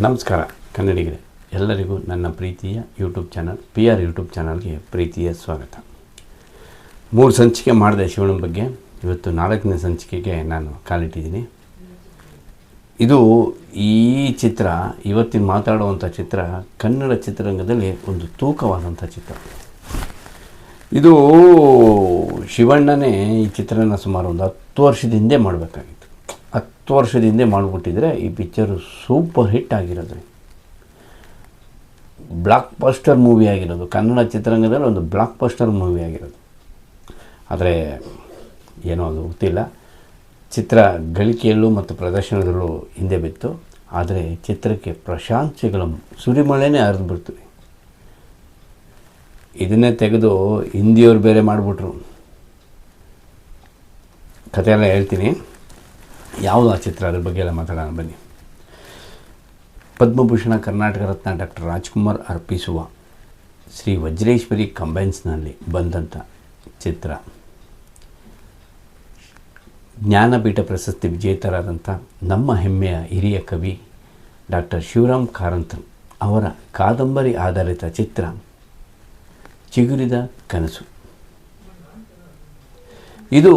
ನಮಸ್ಕಾರ, ಕನ್ನಡಿಗರೇ. ಎಲ್ಲರಿಗೂ ನನ್ನ ಪ್ರೀತಿಯ YouTube channel P R YouTube ಚಾನಲ್ಗೆ ಪ್ರೀತಿಯ ಸ್ವಾಗತ. ಮೂರು ಸಂಚಿಕೆ ಮಾಡಿದೆ ಶಿವನ ಬಗ್ಗೆ. ಇವತ್ತು ನಾಲ್ಕನೇ ಸಂಚಿಕೆಗೆ ನಾನು ಕಾಲಿಟ್ಟಿದ್ದೀನಿ. ಇದು ಈ ಚಿತ್ರ, ಇವತ್ತಿನ ಮಾತಾಡುವಂಥ ಚಿತ್ರ, ಕನ್ನಡ ಚಿತ್ರರಂಗದಲ್ಲಿ ಒಂದು ತೂಕವಾದಂಥ ಚಿತ್ರ. ಇದು ಶಿವಣ್ಣನೇ ಈ ಚಿತ್ರನ ಸುಮಾರು ಒಂದು ಹತ್ತು ವರ್ಷದ ಹಿಂದೆ ಮಾಡಬೇಕಾಗಿತ್ತು. ಹತ್ತು ವರ್ಷದ ಹಿಂದೆ ಮಾಡಿಬಿಟ್ಟಿದ್ರೆ ಈ ಪಿಕ್ಚರು ಸೂಪರ್ ಹಿಟ್ ಆಗಿರೋದು. ಬ್ಲಾಕ್ ಪಸ್ಟರ್ ಮೂವಿ ಆಗಿರೋದು. ಕನ್ನಡ ಚಿತ್ರರಂಗದಲ್ಲಿ ಒಂದು ಬ್ಲಾಕ್ ಪಸ್ಟರ್ ಮೂವಿ ಆಗಿರೋದು. ಆದರೆ ಏನೋ ಅದು ಗೊತ್ತಿಲ್ಲ. ಚಿತ್ರ ಗಳಿಕೆಯಲ್ಲೂ ಮತ್ತು ಪ್ರದರ್ಶನದಲ್ಲೂ ಹಿಂದೆ ಬಿತ್ತು. ಆದರೆ ಚಿತ್ರಕ್ಕೆ ಪ್ರಶಂಸೆಗಳು ಸುರಿಮಳೆನೇ ಹರಿದು ಬಿಡ್ತು. ಇದನ್ನೇ ತೆಗೆದು ಹಿಂದಿಯವ್ರು ಬೇರೆ ಮಾಡಿಬಿಟ್ರು. ಕಥೆಯೆಲ್ಲ ಹೇಳ್ತೀನಿ. ಯಾವುದು ಆ ಚಿತ್ರ ಅದ್ರ ಬಗ್ಗೆ ಎಲ್ಲ ಮಾತಾಡೋಣ, ಬನ್ನಿ. ಪದ್ಮಭೂಷಣ, ಕರ್ನಾಟಕ ರತ್ನ ಡಾಕ್ಟರ್ ರಾಜ್ಕುಮಾರ್ ಅರ್ಪಿಸುವ ಶ್ರೀ ವಜ್ರೇಶ್ವರಿ ಕಂಬೈನ್ಸ್ನಲ್ಲಿ ಬಂದಂಥ ಚಿತ್ರ. ಜ್ಞಾನಪೀಠ ಪ್ರಶಸ್ತಿ ವಿಜೇತರಾದಂಥ ನಮ್ಮ ಹೆಮ್ಮೆಯ ಹಿರಿಯ ಕವಿ ಡಾಕ್ಟರ್ ಶಿವರಾಮ್ ಕಾರಂತ್ ಅವರ ಕಾದಂಬರಿ ಆಧಾರಿತ ಚಿತ್ರ, ಚಿಗುರಿದ ಕನಸು. ಇದು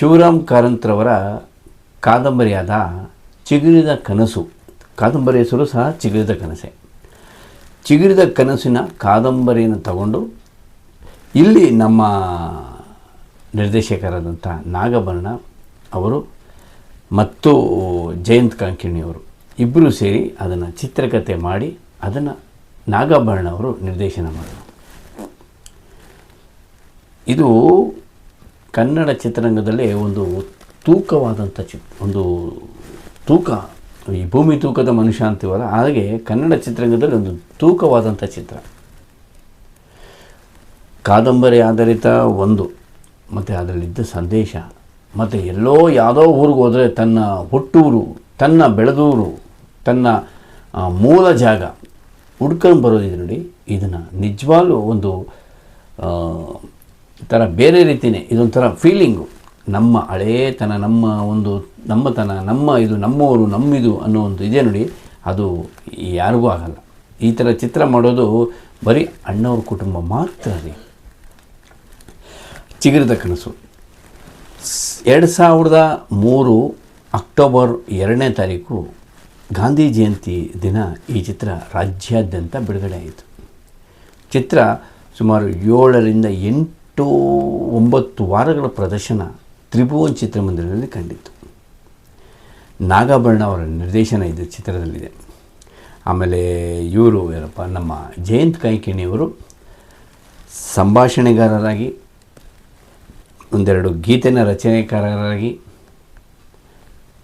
ಶಿವರಾಮ್ ಕಾರಂತ್ರವರ ಕಾದಂಬರಿಯಾದ ಚಿಗುರಿದ ಕನಸು. ಕಾದಂಬರಿ ಹೆಸರು ಸಹ ಚಿಗುರಿದ ಕನಸೆ. ಚಿಗುರಿದ ಕನಸಿನ ಕಾದಂಬರಿಯನ್ನು ತಗೊಂಡು ಇಲ್ಲಿ ನಮ್ಮ ನಿರ್ದೇಶಕರಾದಂಥ ನಾಗಭರಣ ಅವರು ಮತ್ತು ಜಯಂತ್ ಕಾಂಕಿಣಿಯವರು ಇಬ್ಬರು ಸೇರಿ ಅದನ್ನು ಚಿತ್ರಕಥೆ ಮಾಡಿ ಅದನ್ನು ನಾಗಭರಣ ಅವರು ನಿರ್ದೇಶನ ಮಾಡಿದರು. ಇದು ಕನ್ನಡ ಚಿತ್ರರಂಗದಲ್ಲಿ ಒಂದು ತೂಕವಾದಂಥ ಚಿ, ಒಂದು ತೂಕ, ಈ ಭೂಮಿ ತೂಕದ ಮನುಷ್ಯ ಅಂತೀವಲ್ಲ, ಹಾಗೆ ಕನ್ನಡ ಚಿತ್ರರಂಗದಲ್ಲಿ ಒಂದು ತೂಕವಾದಂಥ ಚಿತ್ರ. ಕಾದಂಬರಿ ಆಧಾರಿತ ಒಂದು, ಮತ್ತು ಅದರಲ್ಲಿದ್ದ ಸಂದೇಶ, ಮತ್ತು ಎಲ್ಲೋ ಯಾವುದೋ ಊರಿಗೆ ಹೋದರೆ ತನ್ನ ಹುಟ್ಟೂರು, ತನ್ನ ಬೆಳೆದೂರು, ತನ್ನ ಮೂಲ ಜಾಗ ಹುಡ್ಕೊಂಡು ಬರೋದಿದೆ ನೋಡಿ, ಇದನ್ನು ನಿಜವಾಗ್ಲೂ ಒಂದು ಥರ ಬೇರೆ ರೀತಿಯೇ ಇದೊಂಥರ ಫೀಲಿಂಗು ನಮ್ಮ ಹಳೇತನ, ನಮ್ಮ ಒಂದು ನಮ್ಮತನ ನಮ್ಮ ಇದು ನಮ್ಮವರು ನಮ್ಮಿದು ಅನ್ನೋ ಒಂದು ಇದೆ ನೋಡಿ, ಅದು ಯಾರಿಗೂ ಆಗಲ್ಲ. ಈ ಥರ ಚಿತ್ರ ಮಾಡೋದು ಬರೀ ಅಣ್ಣವ್ರ ಕುಟುಂಬ ಮಾತ್ರ ರೀ. ಚಿಗುರಿದ ಕನಸು. ಎರಡು ಸಾವಿರದ ಮೂರು ಅಕ್ಟೋಬರ್ ಎರಡನೇ ತಾರೀಕು ಗಾಂಧಿ ಜಯಂತಿ ದಿನ ಈ ಚಿತ್ರ ರಾಜ್ಯಾದ್ಯಂತ ಬಿಡುಗಡೆ ಆಯಿತು. ಚಿತ್ರ ಸುಮಾರು ಏಳರಿಂದ ಎಂಟು ಒಂಬತ್ತು ವಾರಗಳ ಪ್ರದರ್ಶನ ತ್ರಿಭುವನ್ ಚಿತ್ರಮಂದಿರದಲ್ಲಿ ಕಂಡಿತ್ತು. ನಾಗಾಭರಣ ಅವರ ನಿರ್ದೇಶನ ಇದು ಚಿತ್ರದಲ್ಲಿದೆ. ಆಮೇಲೆ ಇವರು ಯಾರಪ್ಪ, ನಮ್ಮ ಜಯಂತ್ ಕಾಯ್ಕಿಣಿಯವರು ಸಂಭಾಷಣೆಗಾರರಾಗಿ, ಒಂದೆರಡು ಗೀತೆನ ರಚನೆಕಾರರಾಗಿ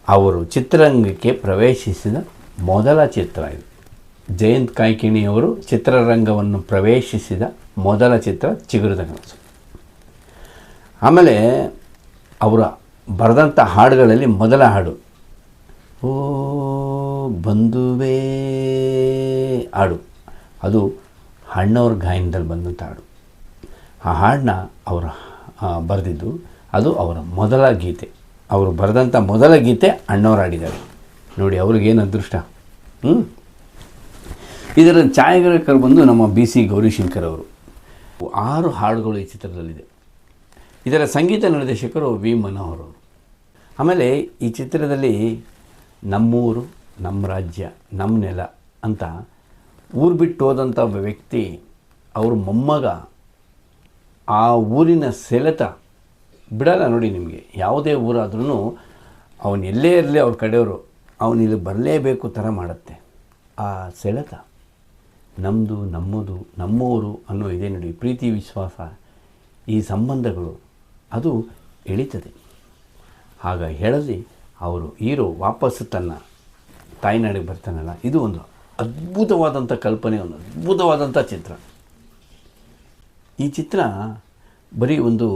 ಅವರು ಚಿತ್ರರಂಗಕ್ಕೆ ಪ್ರವೇಶಿಸಿದ ಮೊದಲ ಚಿತ್ರ ಇದು. ಜಯಂತ್ ಕಾಯ್ಕಿಣಿಯವರು ಚಿತ್ರರಂಗವನ್ನು ಪ್ರವೇಶಿಸಿದ ಮೊದಲ ಚಿತ್ರ ಚಿಗುರದ ಕನಸು ಆಮೇಲೆ ಅವರ ಬರೆದಂಥ ಹಾಡುಗಳಲ್ಲಿ ಮೊದಲ ಹಾಡು, ಓ ಬಂಧುವೇ ಹಾಡು. ಅದು ಹಣ್ಣವ್ರ ಗಾಯನದಲ್ಲಿ ಬಂದಂಥ ಹಾಡು. ಆ ಹಾಡನ್ನ ಅವರು ಬರೆದಿದ್ದು ಅದು ಅವರ ಮೊದಲ ಗೀತೆ. ಅವರು ಬರೆದಂಥ ಮೊದಲ ಗೀತೆ ಅಣ್ಣವ್ರು ಹಾಡಿದ್ದಾರೆ. ನೋಡಿ ಅವ್ರಿಗೇನು ಅದೃಷ್ಟ? ಹ್ಞೂ ಇದರ ಛಾಯಾಗ್ರಾಹಕರು ಬಂದು ನಮ್ಮ ಬಿ ಸಿ ಗೌರಿಶಂಕರ್ ಅವರು. ಆರು ಹಾಡುಗಳು ಈ ಚಿತ್ರದಲ್ಲಿದೆ. ಇದರ ಸಂಗೀತ ನಿರ್ದೇಶಕರು ವಿ ಮನೋಹರ್ ಅವರು ಆಮೇಲೆ ಈ ಚಿತ್ರದಲ್ಲಿ ನಮ್ಮೂರು, ನಮ್ಮ ರಾಜ್ಯ, ನಮ್ಮ ನೆಲ ಅಂತ ಊರು ಬಿಟ್ಟು ಹೋದಂಥ ವ್ಯಕ್ತಿ, ಅವ್ರ ಮೊಮ್ಮಗ ಆ ಊರಿನ ಸೆಳೆತ ಬಿಡಲ್ಲ ನೋಡಿ ನಿಮಗೆ. ಯಾವುದೇ ಊರಾದ್ರೂ ಅವನು ಎಲ್ಲೇ ಇರಲಿ ಅವ್ರ ಕಡೆಯವರು, ಅವನು ಇಲ್ಲಿ ಬರಲೇಬೇಕು ಥರ ಮಾಡುತ್ತೆ. ಆ ಸೆಳೆತ ನಮ್ಮದು ನಮ್ಮದು, ನಮ್ಮೂರು ಅನ್ನೋ ಇದೆ ನೋಡಿ, ಪ್ರೀತಿ, ವಿಶ್ವಾಸ, ಈ ಸಂಬಂಧಗಳು ಅದು ಎಳಿತದೆ. ಆಗ ಹೇಳಲಿ ಅವರು ಹೀರೋ ವಾಪಸ್ಸು ತನ್ನ ತಾಯ್ನಾಡಿಗೆ ಬರ್ತಾನಲ್ಲ, ಇದು ಒಂದು ಅದ್ಭುತವಾದಂಥ ಕಲ್ಪನೆ, ಒಂದು ಅದ್ಭುತವಾದಂಥ ಚಿತ್ರ. ಈ ಚಿತ್ರ ಬರೀ ಒಂದು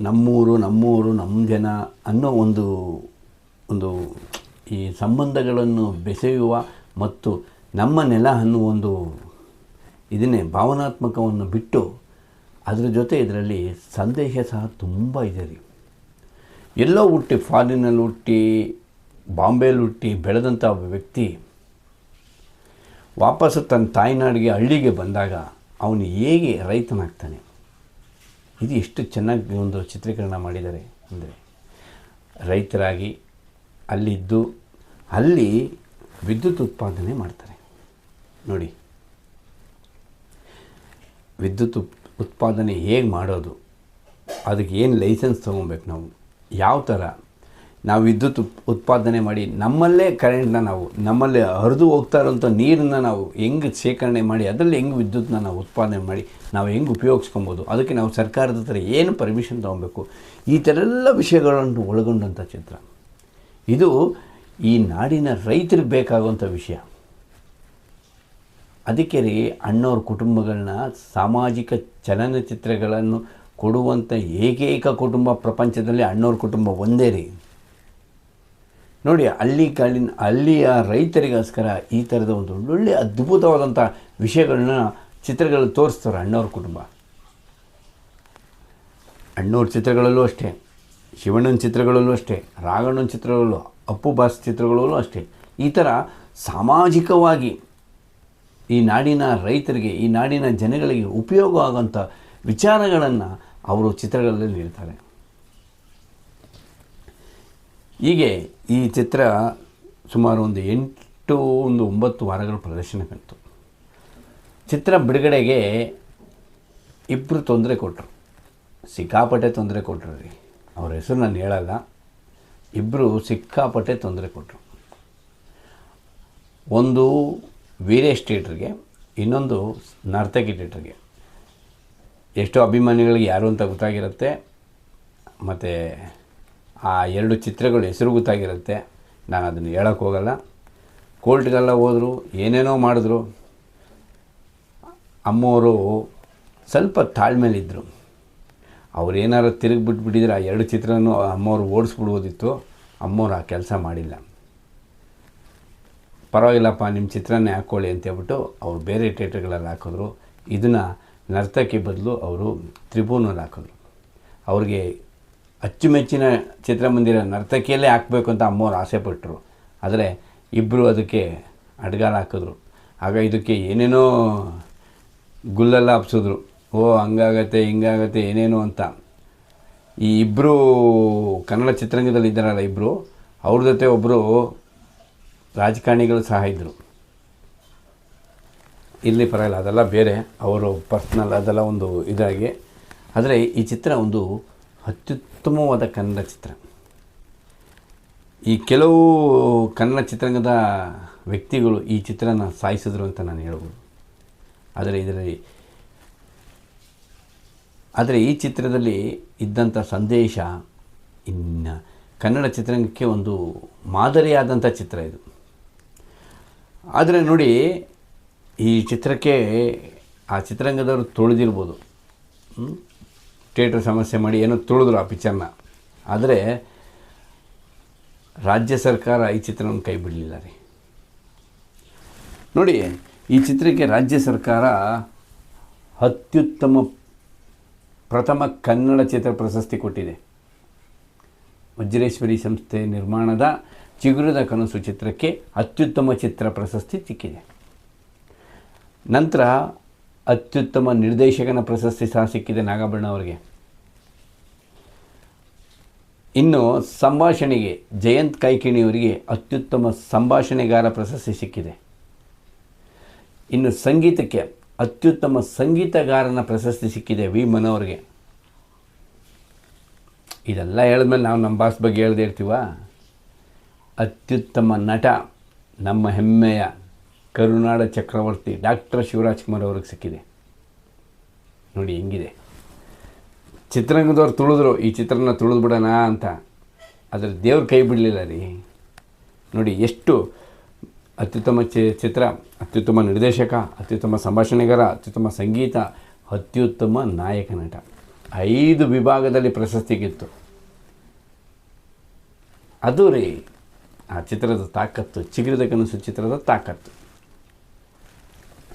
ನಮ್ಮೂರು ನಮ್ಮೂರು ನಮ್ಮ ಜನ ಅನ್ನೋ ಒಂದು ಒಂದು ಈ ಸಂಬಂಧಗಳನ್ನು ಬೆಸೆಯುವ ಮತ್ತು ನಮ್ಮ ನೆಲ ಅನ್ನುವ ಒಂದು ಇದನ್ನೇ ಭಾವನಾತ್ಮಕವನ್ನು ಬಿಟ್ಟು ಅದರ ಜೊತೆ ಇದರಲ್ಲಿ ಸಂದೇಹ ಸಹ ತುಂಬ ಇದೆ ರೀ. ಎಲ್ಲೋ ಹುಟ್ಟಿ, ಫಾರಿನಲ್ಲಿ ಹುಟ್ಟಿ ಬಾಂಬೆಲಿ ಹುಟ್ಟಿ, ಬೆಳೆದಂಥ ವ್ಯಕ್ತಿ ವಾಪಸ್ಸು ತನ್ನ ತಾಯ್ನಾಡಿಗೆ, ಹಳ್ಳಿಗೆ ಬಂದಾಗ ಅವನು ಹೇಗೆ ರೈತನಾಗ್ತಾನೆ? ಇದು ಎಷ್ಟು ಚೆನ್ನಾಗಿ ಒಂದು ಚಿತ್ರೀಕರಣ ಮಾಡಿದ್ದಾರೆ ಅಂದರೆ, ರೈತರಾಗಿ ಅಲ್ಲಿದ್ದು, ಅಲ್ಲಿ ವಿದ್ಯುತ್ ಉತ್ಪಾದನೆ ಮಾಡ್ತಾರೆ. ನೋಡಿ, ವಿದ್ಯುತ್ ಉತ್ಪಾದನೆ ಹೇಗೆ ಮಾಡೋದು? ಅದಕ್ಕೆ ಏನು ಲೈಸೆನ್ಸ್ ತೊಗೊಬೇಕು ನಾವು? ಯಾವ ಥರ ನಾವು ವಿದ್ಯುತ್ ಉತ್, ಉತ್ಪಾದನೆ ಮಾಡಿ ನಮ್ಮಲ್ಲೇ ಕರೆಂಟ್ನ ನಾವು, ನಮ್ಮಲ್ಲೇ ಹರಿದು ಹೋಗ್ತಾ ಇರೋಂಥ ನೀರನ್ನ ನಾವು ಹೆಂಗೆ ಶೇಖರಣೆ ಮಾಡಿ, ಅದರಲ್ಲಿ ಹೆಂಗೆ ವಿದ್ಯುತ್ನ ನಾವು ಉತ್ಪಾದನೆ ಮಾಡಿ ನಾವು ಹೆಂಗೆ ಉಪಯೋಗಿಸ್ಕೊಬೋದು? ಅದಕ್ಕೆ ನಾವು ಸರ್ಕಾರದ ಹತ್ರ ಏನು ಪರ್ಮಿಷನ್ ತೊಗೊಬೇಕು? ಈ ಥರ ಎಲ್ಲ ವಿಷಯಗಳನ್ನು ಒಳಗೊಂಡಂಥ ಚಿತ್ರ. ಇದು ಈ ನಾಡಿನ ರೈತರಿಗೆ ಬೇಕಾಗುವಂಥ ವಿಷಯ. ಅದಕ್ಕೆ ರೀ ಅಣ್ಣವ್ರ ಕುಟುಂಬಗಳನ್ನ ಸಾಮಾಜಿಕ ಚಲನಚಿತ್ರಗಳನ್ನು ಕೊಡುವಂಥ ಏಕೈಕ ಕುಟುಂಬ ಪ್ರಪಂಚದಲ್ಲಿ ಅಣ್ಣವ್ರ ಕುಟುಂಬ ಒಂದೇ ರೀ. ನೋಡಿ, ಹಳ್ಳಿ ಕಾಲಿನ ಅಲ್ಲಿಯ ರೈತರಿಗೋಸ್ಕರ ಈ ಥರದ ಒಂದು ಒಳ್ಳೊಳ್ಳೆ ಅದ್ಭುತವಾದಂಥ ವಿಷಯಗಳನ್ನ ಚಿತ್ರಗಳಲ್ಲಿ ತೋರಿಸ್ತಾರೆ ಅಣ್ಣವ್ರ ಕುಟುಂಬ. ಅಣ್ಣವ್ರ ಚಿತ್ರಗಳಲ್ಲೂ ಅಷ್ಟೇ, ಶಿವಣ್ಣನ ಚಿತ್ರಗಳಲ್ಲೂ ಅಷ್ಟೇ ರಾಘಣ್ಣನ ಚಿತ್ರಗಳಲ್ಲೂ, ಅಪ್ಪು ಬಾಸ್ ಚಿತ್ರಗಳಲ್ಲೂ ಅಷ್ಟೇ. ಈ ಥರ ಸಾಮಾಜಿಕವಾಗಿ ಈ ನಾಡಿನ ರೈತರಿಗೆ, ಈ ನಾಡಿನ ಜನಗಳಿಗೆ ಉಪಯೋಗ ಆಗೋಂಥ ವಿಚಾರಗಳನ್ನು ಅವರು ಚಿತ್ರಗಳಲ್ಲಿ ನೀಡ್ತಾರೆ. ಹೀಗೆ ಈ ಚಿತ್ರ ಸುಮಾರು ಒಂದು ಎಂಟು ಒಂದು ಒಂಬತ್ತು ವಾರಗಳ ಪ್ರದರ್ಶನ ಕಂತು ಚಿತ್ರ ಬಿಡುಗಡೆಗೆ ಇಬ್ಬರು ತೊಂದರೆ ಕೊಟ್ಟರು ಸಿಕ್ಕಾಪಟ್ಟೆ ತೊಂದರೆ ಕೊಟ್ಟರು ರೀ. ಅವ್ರ ಹೆಸರು ನಾನು ಹೇಳಲ್ಲ. ಇಬ್ಬರು ಸಿಕ್ಕಾಪಟ್ಟೆ ತೊಂದರೆ ಕೊಟ್ಟರು ಒಂದು ವೀರೇಶ್ ಥಿಯೇಟ್ರಿಗೆ, ಇನ್ನೊಂದು ನರ್ತಕಿ ಥಿಯೇಟ್ರಿಗೆ. ಎಷ್ಟೋ ಅಭಿಮಾನಿಗಳಿಗೆ ಯಾರು ಅಂತ ಗೊತ್ತಾಗಿರುತ್ತೆ, ಮತ್ತು ಆ ಎರಡು ಚಿತ್ರಗಳು ಹೆಸರು ಗೊತ್ತಾಗಿರುತ್ತೆ, ನಾನು ಅದನ್ನು ಹೇಳೋಕ್ಕೆ ಹೋಗಲ್ಲ. ಕೋರ್ಟ್ಗೆಲ್ಲ ಹೋದರು, ಏನೇನೋ ಮಾಡಿದ್ರು. ಅಮ್ಮವರು ಸ್ವಲ್ಪ ತಾಳ್ಮೇಲಿದ್ದರು ಅವ್ರು ಏನಾರು ತಿರುಗಿ ಬಿಟ್ಬಿಟ್ಟಿದ್ರೆ ಆ ಎರಡು ಚಿತ್ರನೂ ಅಮ್ಮವ್ರು ಓಡಿಸ್ಬಿಡ್ಬೋದಿತ್ತು. ಅಮ್ಮವ್ರು ಆ ಕೆಲಸ ಮಾಡಿಲ್ಲ. ಪರವಾಗಿಲ್ಲಪ್ಪ ನಿಮ್ಮ ಚಿತ್ರನೇ ಹಾಕ್ಕೊಳ್ಳಿ ಅಂತ ಹೇಳ್ಬಿಟ್ಟು ಅವರು ಬೇರೆ ಥಿಯೇಟ್ರ್ಗಳಲ್ಲಿ ಹಾಕಿದ್ರು. ಇದನ್ನು ನರ್ತಕಿ ಬದಲು ಅವರು ತ್ರಿಭುವನಲ್ಲಿ ಹಾಕಿದ್ರು. ಅವ್ರಿಗೆ ಅಚ್ಚುಮೆಚ್ಚಿನ ಚಿತ್ರಮಂದಿರ ನರ್ತಕಿಯಲ್ಲೇ ಹಾಕಬೇಕು ಅಂತ ಅಮ್ಮವ್ರು ಆಸೆ ಪಟ್ಟರು ಆದರೆ ಇಬ್ಬರು ಅದಕ್ಕೆ ಅಡ್ಗಾಲ ಹಾಕಿದ್ರು. ಆಗ ಇದಕ್ಕೆ ಏನೇನೋ ಗುಲ್ಲೆಲ್ಲ ಹಬ್ಸಿದ್ರು ಓ, ಹಂಗಾಗತ್ತೆ, ಹಿಂಗಾಗತ್ತೆ, ಏನೇನೋ ಅಂತ. ಈ ಇಬ್ಬರು ಕನ್ನಡ ಚಿತ್ರರಂಗದಲ್ಲಿ ಇದ್ದಾರಲ್ಲ ಇಬ್ಬರು ಅವ್ರ ಜೊತೆ ಒಬ್ಬರು ರಾಜಕಾರಣಿಗಳು ಸಹ ಇದ್ದರು ಇಲ್ಲಿ ಪರವಾಗಿಲ್ಲ, ಅದೆಲ್ಲ ಬೇರೆ. ಅವರು ಪರ್ಸ್ನಲ್ ಅದೆಲ್ಲ ಒಂದು ಇದಾಗಿ. ಆದರೆ ಈ ಚಿತ್ರ ಒಂದು ಅತ್ಯುತ್ತಮವಾದ ಕನ್ನಡ ಚಿತ್ರ. ಈ ಕೆಲವು ಕನ್ನಡ ಚಿತ್ರರಂಗದ ವ್ಯಕ್ತಿಗಳು ಈ ಚಿತ್ರನ ಸಾಯಿಸಿದ್ರು ಅಂತ ನಾನು ಹೇಳ್ಬೋದು. ಆದರೆ ಇದರಲ್ಲಿ, ಆದರೆ ಈ ಚಿತ್ರದಲ್ಲಿ ಇದ್ದಂಥ ಸಂದೇಶ ಇನ್ನು ಕನ್ನಡ ಚಿತ್ರರಂಗಕ್ಕೆ ಒಂದು ಮಾದರಿಯಾದಂಥ ಚಿತ್ರ ಇದು. ಆದರೆ ನೋಡಿ, ಈ ಚಿತ್ರಕ್ಕೆ ಆ ಚಿತ್ರರಂಗದವರು ತುಳಿದಿರ್ಬೋದು. ಥಿಯೇಟ್ರ್ ಸಮಸ್ಯೆ ಮಾಡಿ ಏನೋ ತುಳಿದ್ರು ಆ ಪಿಕ್ಚರ್ನ. ಆದರೆ ರಾಜ್ಯ ಸರ್ಕಾರ ಈ ಚಿತ್ರವನ್ನು ಕೈ ಬಿಡಲಿಲ್ಲ ರೀ. ನೋಡಿ, ಈ ಚಿತ್ರಕ್ಕೆ ರಾಜ್ಯ ಸರ್ಕಾರ ಅತ್ಯುತ್ತಮ ಪ್ರಥಮ ಕನ್ನಡ ಚಿತ್ರ ಪ್ರಶಸ್ತಿ ಕೊಟ್ಟಿದೆ. ವಜ್ರೇಶ್ವರಿ ಸಂಸ್ಥೆ ನಿರ್ಮಾಣದ ಚಿಗುರದ ಕನಸು ಚಿತ್ರಕ್ಕೆ ಅತ್ಯುತ್ತಮ ಚಿತ್ರ ಪ್ರಶಸ್ತಿ ಸಿಕ್ಕಿದೆ. ನಂತರ ಅತ್ಯುತ್ತಮ ನಿರ್ದೇಶಕನ ಪ್ರಶಸ್ತಿ ಸಹ ಸಿಕ್ಕಿದೆ ನಾಗಾಭರಣ ಅವರಿಗೆ. ಇನ್ನು ಸಂಭಾಷಣೆಗೆ ಜಯಂತ್ ಕೈಕಿಣಿಯವರಿಗೆ ಅತ್ಯುತ್ತಮ ಸಂಭಾಷಣೆಗಾರ ಪ್ರಶಸ್ತಿ ಸಿಕ್ಕಿದೆ. ಇನ್ನು ಸಂಗೀತಕ್ಕೆ ಅತ್ಯುತ್ತಮ ಸಂಗೀತಗಾರನ ಪ್ರಶಸ್ತಿ ಸಿಕ್ಕಿದೆ ವಿ ಮನೋರಿಗೆ ಇದೆಲ್ಲ ಹೇಳಿದ್ಮೇಲೆ ನಾವು ನಮ್ಮ ಬಾಸ್ ಬಗ್ಗೆ ಹೇಳ್ದೇ ಇರ್ತೀವ? ಅತ್ಯುತ್ತಮ ನಟ, ನಮ್ಮ ಹೆಮ್ಮೆಯ ಕರುನಾಡ ಚಕ್ರವರ್ತಿ ಡಾಕ್ಟರ್ ಶಿವರಾಜ್ ಕುಮಾರ್ ಅವ್ರಿಗೆ ಸಿಕ್ಕಿದೆ. ನೋಡಿ, ಹೆಂಗಿದೆ. ಚಿತ್ರರಂಗದವ್ರು ತುಳಿದ್ರು, ಈ ಚಿತ್ರನ ತುಳಿದು ಬಿಡೋಣ ಅಂತ. ಆದರೆ ದೇವ್ರ ಕೈ ಬಿಡಲಿಲ್ಲ ರೀ. ನೋಡಿ, ಎಷ್ಟು ಅತ್ಯುತ್ತಮ ಚಿ, ಚಿತ್ರ, ಅತ್ಯುತ್ತಮ ನಿರ್ದೇಶಕ, ಅತ್ಯುತ್ತಮ ಸಂಭಾಷಣೆಗಾರ, ಅತ್ಯುತ್ತಮ ಸಂಗೀತ, ಅತ್ಯುತ್ತಮ ನಾಯಕ ನಟ. ಐದು ವಿಭಾಗದಲ್ಲಿ ಪ್ರಶಸ್ತಿಗಿತ್ತು ಅದು ರೀ ಆ ಚಿತ್ರದ ತಾಕತ್ತು, ಚಿಗುರಿದ ಕನಸು ಚಿತ್ರದ ತಾಕತ್ತು.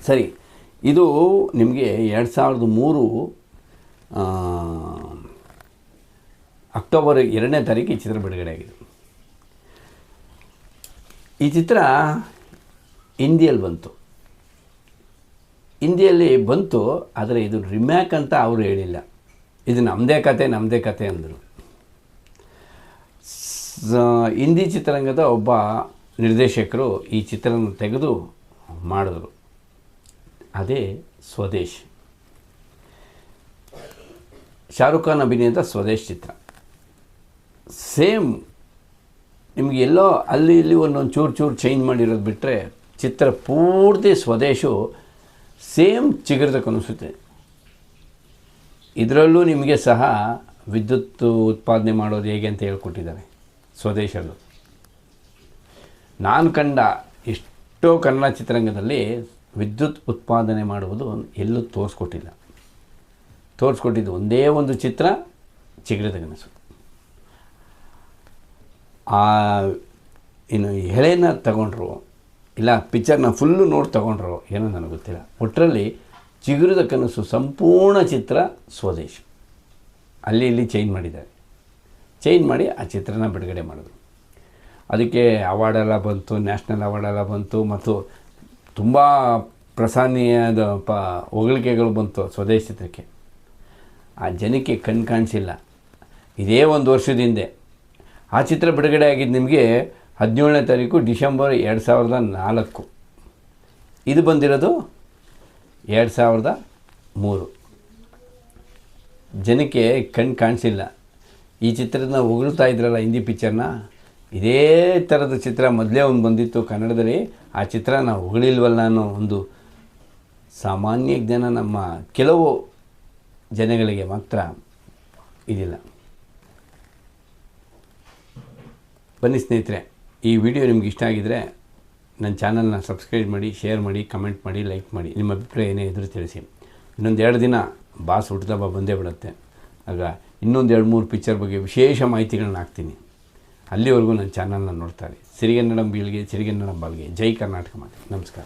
ಸರಿ, ಇದು ನಿಮಗೆ ಎರಡು ಸಾವಿರದ ಮೂರು ಅಕ್ಟೋಬರ್ ಎರಡನೇ ತಾರೀಕು ಈ ಚಿತ್ರ ಬಿಡುಗಡೆ ಆಗಿದೆ. ಈ ಚಿತ್ರ ಹಿಂದಿಯಲ್ಲಿ ಬಂತು. ಹಿಂದಿಯಲ್ಲಿ ಬಂತು, ಆದರೆ ಇದು ರಿಮ್ಯಾಕ್ ಅಂತ ಅವರು ಹೇಳಿಲ್ಲ. ಇದು ನಮ್ಮದೇ ಕತೆ ನಮ್ಮದೇ ಕತೆ ಅಂದರು. ಹಿಂದಿ ಚಿತ್ರರಂಗದ ಒಬ್ಬ ನಿರ್ದೇಶಕರು ಈ ಚಿತ್ರವನ್ನು ತೆಗೆದು ಮಾಡಿದ್ರು. ಅದೇ ಸ್ವದೇಶ್. ಶಾರುಖ್ ಖಾನ್ ಅಭಿನಯದ ಸ್ವದೇಶ್ ಚಿತ್ರ. ಸೇಮ್ ನಿಮಗೆ ಎಲ್ಲೋ ಅಲ್ಲಿ ಇಲ್ಲಿ ಒಂದೊಂದು ಚೂರು ಚೂರು ಚೇಂಜ್ ಮಾಡಿರೋದು ಬಿಟ್ಟರೆ ಚಿತ್ರ ಪೂರ್ತಿ ಸ್ವದೇಶು ಸೇಮ್ ಚಿಗುರದ ಅನಿಸುತ್ತೆ. ಇದರಲ್ಲೂ ನಿಮಗೆ ಸಹ ವಿದ್ಯುತ್ ಉತ್ಪಾದನೆ ಮಾಡೋದು ಹೇಗೆ ಅಂತ ಹೇಳ್ಕೊಟ್ಟಿದ್ದಾರೆ. ಸ್ವದೇಶಲ್ಲೂ ನಾನು ಕಂಡ ಎಷ್ಟೋ ಕನ್ನಡ ಚಿತ್ರರಂಗದಲ್ಲಿ ವಿದ್ಯುತ್ ಉತ್ಪಾದನೆ ಮಾಡುವುದು ಎಲ್ಲೂ ತೋರಿಸ್ಕೊಟ್ಟಿಲ್ಲ. ತೋರಿಸ್ಕೊಟ್ಟಿದ್ದು ಒಂದೇ ಒಂದು ಚಿತ್ರ ಚಿಗುರದ ಕನಸು ಆ, ಇನ್ನು ಎಳೆನ ತಗೊಂಡ್ರು, ಇಲ್ಲ ಪಿಕ್ಚರ್ನ ಫುಲ್ಲು ನೋಡಿ ತಗೊಂಡ್ರು ಏನೋ ನನಗೆ ಗೊತ್ತಿಲ್ಲ. ಒಟ್ಟರಲ್ಲಿ ಚಿಗುರಿದ ಕನಸು ಸಂಪೂರ್ಣ ಚಿತ್ರ ಸ್ವದೇಶ್. ಅಲ್ಲಿ ಇಲ್ಲಿ ಚೇಂಜ್ ಮಾಡಿದ್ದಾರೆ. ಚೇಂಜ್ ಮಾಡಿ ಆ ಚಿತ್ರನ ಬಿಡುಗಡೆ ಮಾಡಿದ್ರು. ಅದಕ್ಕೆ ಅವಾರ್ಡೆಲ್ಲ ಬಂತು, ನ್ಯಾಷನಲ್ ಅವಾರ್ಡೆಲ್ಲ ಬಂತು, ಮತ್ತು ತುಂಬ ಪ್ರಸಾದನೀಯದ ಪ ಹೊಗಳಿಕೆಗಳು ಬಂತು ಸ್ವದೇಶಿ ಚಿತ್ರಕ್ಕೆ. ಆ ಜನಕ್ಕೆ ಕಣ್ ಕಾಣಿಸಿಲ್ಲ. ಇದೇ ಒಂದು ವರ್ಷದ ಹಿಂದೆ. ಆ ಚಿತ್ರ ಬಿಡುಗಡೆ ಆಗಿದ್ದು ನಿಮಗೆ ಹದಿನೇಳನೇ ತಾರೀಕು ಡಿಸೆಂಬರ್ ಎರಡು ಸಾವಿರದ ನಾಲ್ಕು. ಇದು ಬಂದಿರೋದು ಎರಡು ಸಾವಿರದ ಮೂರು. ಜನಕ್ಕೆ ಕಣ್ ಕಾಣಿಸಿಲ್ಲ. ಈ ಚಿತ್ರದ ಹೊಗಳ್ತಾ ಇದ್ರಲ್ಲ ಹಿಂದಿ ಪಿಕ್ಚರ್ನ ಇದೇ ಥರದ ಚಿತ್ರ ಮೊದಲೇ ಒಂದು ಬಂದಿತ್ತು ಕನ್ನಡದಲ್ಲಿ. ಆ ಚಿತ್ರ ನಾವು ಹೊಗಳಿಲ್ವಲ್ಲ ಅನ್ನೋ ಒಂದು ಸಾಮಾನ್ಯ ಜ್ಞಾನ ನಮ್ಮ ಕೆಲವು ಜನಗಳಿಗೆ ಮಾತ್ರ ಇದಿಲ್ಲ. ಬನ್ನಿ ಸ್ನೇಹಿತರೆ, ಈ ವಿಡಿಯೋ ನಿಮ್ಗೆ ಇಷ್ಟ ಆಗಿದರೆ ನನ್ನ ಚಾನಲ್ನ ಸಬ್ಸ್ಕ್ರೈಬ್ ಮಾಡಿ, ಶೇರ್ ಮಾಡಿ, ಕಮೆಂಟ್ ಮಾಡಿ, ಲೈಕ್ ಮಾಡಿ. ನಿಮ್ಮ ಅಭಿಪ್ರಾಯ ಏನೇ ಇದ್ರೂ ತಿಳಿಸಿ. ಇನ್ನೊಂದು ಎರಡು ದಿನ ಬಾಸ್ ಹುಟ್ಟಿದಬ್ಬ ಬಂದೇ ಬಿಡುತ್ತೆ. ಆಗ ಇನ್ನೊಂದು ಎರಡು ಮೂರು ಪಿಕ್ಚರ್ ಬಗ್ಗೆ ವಿಶೇಷ ಮಾಹಿತಿಗಳನ್ನ ಹಾಕ್ತೀನಿ. ಅಲ್ಲಿವರೆಗೂ ನನ್ನ ಚಾನಲ್ನ ನೋಡ್ತಾರೆ ಸಿರಿಗನ್ನಡಂ ಬೀಳ್ಗೆ, ಸಿರಿಗನ್ನಡಂ ಜೈ ಕರ್ನಾಟಕ ಮಾತೆ. ನಮಸ್ಕಾರ.